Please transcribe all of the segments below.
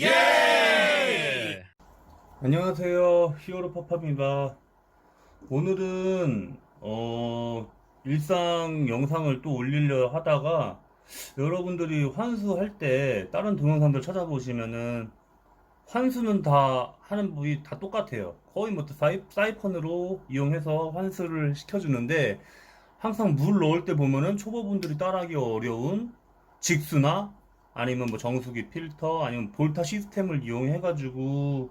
예! 안녕하세요. 히어로 팝팝입니다. 오늘은, 어, 일상 영상을 또 올리려 하다가 여러분들이 환수할 때 다른 동영상들 찾아보시면은 환수는 다 하는 부위 다 똑같아요. 거의 뭐 사이, 사이펀으로 이용해서 환수를 시켜주는데 항상 물 넣을 때 보면은 초보분들이 따라하기 어려운 직수나 아니면 뭐 정수기 필터 아니면 볼타 시스템을 이용해 가지고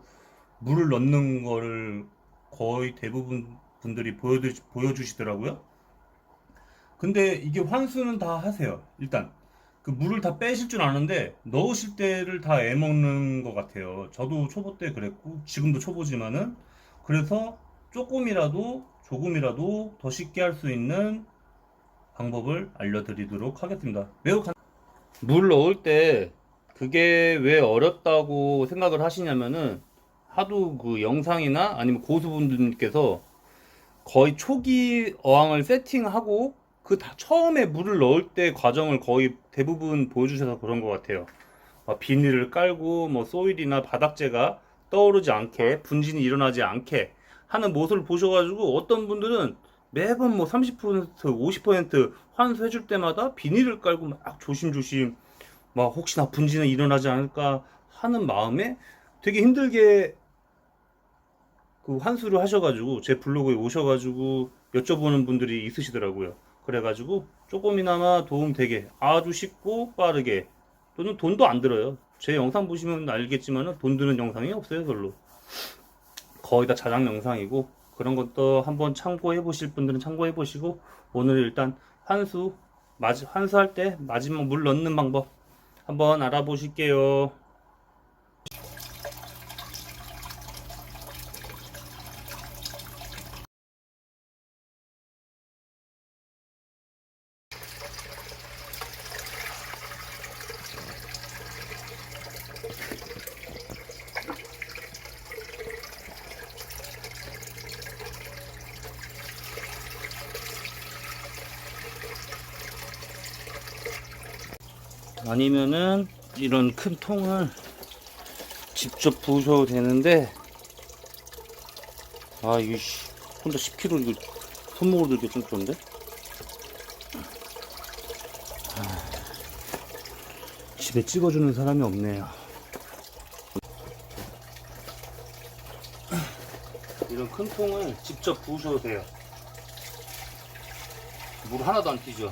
물을 넣는 거를 거의 대부분 분들이 보여주, 보여주시더라고요. 근데 이게 환수는 다 하세요. 일단 그 물을 다 빼실 줄 아는데 넣으실 때를 다 애먹는 것 같아요. 저도 초보 때 그랬고 지금도 초보지만은 그래서 조금이라도 조금이라도 더 쉽게 할 수 있는 방법을 알려드리도록 하겠습니다. 매우 간... 물 넣을 때 그게 왜 어렵다고 생각을 하시냐면은 하도 그 영상이나 아니면 고수분들께서 거의 초기 어항을 세팅하고 그 다 처음에 물을 넣을 때 과정을 거의 대부분 보여주셔서 그런 것 같아요. 막 비닐을 깔고 뭐 소일이나 바닥재가 떠오르지 않게 분진이 일어나지 않게 하는 모습을 보셔가지고 어떤 분들은 매번 뭐 30% 50% 환수해줄 때마다 비닐을 깔고 막 조심조심 막 혹시나 분진이 일어나지 않을까 하는 마음에 되게 힘들게 그 환수를 하셔가지고 제 블로그에 오셔가지고 여쭤보는 분들이 있으시더라고요. 그래가지고 조금이나마 도움 되게 아주 쉽고 빠르게 또는 돈도 안 들어요. 제 영상 보시면 알겠지만 돈 드는 영상이 없어요 별로. 거의 다 자랑 영상이고 그런 것도 한번 참고해 보실 분들은 참고해 보시고 오늘 일단 환수 환수할 때 마지막 물 넣는 방법 한번 알아보실게요. 아니면은 이런 큰 통을 직접 부으셔도 되는데 아 이거 씨, 혼자 10kg 이거 손목으로 들기 좀 그런데? 아, 집에 찍어주는 사람이 없네요. 이런 큰 통을 직접 부으셔도 돼요. 물 하나도 안 튀죠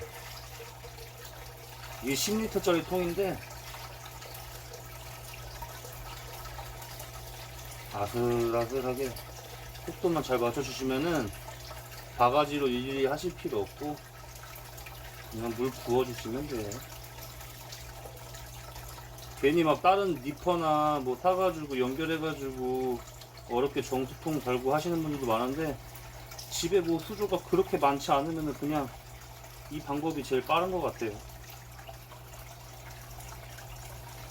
이게 10리터짜리 통인데 아슬아슬하게 속도만 잘 맞춰주시면은 바가지로 일일이 하실 필요 없고 그냥 물 부어주시면 돼요. 괜히 막 다른 니퍼나 뭐 사가지고 연결해가지고 어렵게 정수통 달고 하시는 분들도 많은데 집에 뭐 수조가 그렇게 많지 않으면 그냥 이 방법이 제일 빠른 것 같아요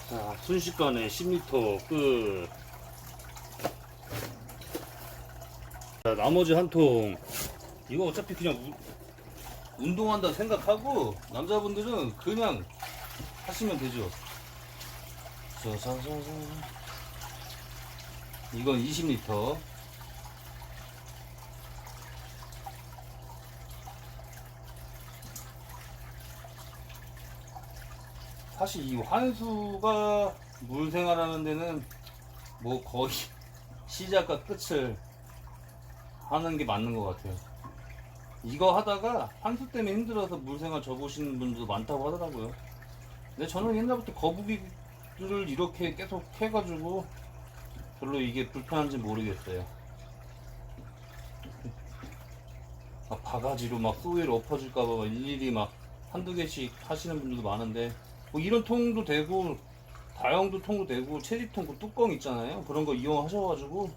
자, 순식간에 10m 끝. 자, 나머지 한 통. 이거 어차피 그냥 우- 운동한다 생각하고, 남자분들은 그냥 하시면 되죠. 자, 자, 자, 자. 이건 20m. 사실 이 환수가 물 생활하는 데는 뭐 거의 시작과 끝을 하는 게 맞는 것 같아요. 이거 하다가 환수 때문에 힘들어서 물 생활 접으시는 분들도 많다고 하더라고요. 근데 저는 옛날부터 거북이를 이렇게 계속 해가지고 별로 이게 불편한지 모르겠어요. 막 바가지로 막 소위를 엎어질까봐 막 일일이 막 한두 개씩 하시는 분들도 많은데 뭐 이런 통도 되고 다용도 통도 되고 체리 통 그 뚜껑 있잖아요. 그런 거 이용하셔가지고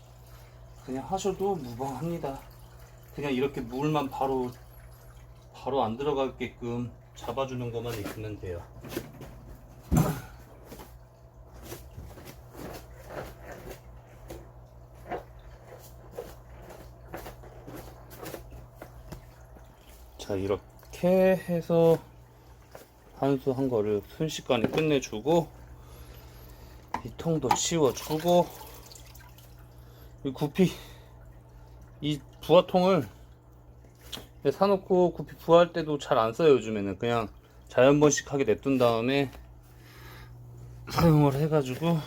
그냥 하셔도 무방합니다. 그냥 이렇게 물만 바로 바로 안 들어가게끔 잡아주는 것만 있으면 돼요. 자 이렇게 해서 한수 한 거를 순식간에 끝내주고 이 통도 치워주고 이 구피 이 부화통을 사놓고 구피 부화할 때도 잘 안 써요 요즘에는. 그냥 자연번식하게 냅둔 다음에 사용을 해가지고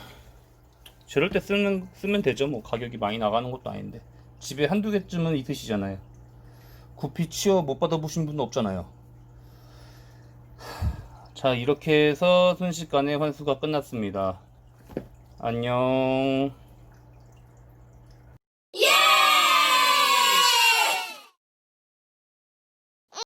저럴 때 쓰면, 쓰면 되죠. 뭐 가격이 많이 나가는 것도 아닌데. 집에 한두 개쯤은 있으시잖아요. 구피 치워 못 받아보신 분도 없잖아요 자 이렇게 해서 순식간에 환수가 끝났습니다. 안녕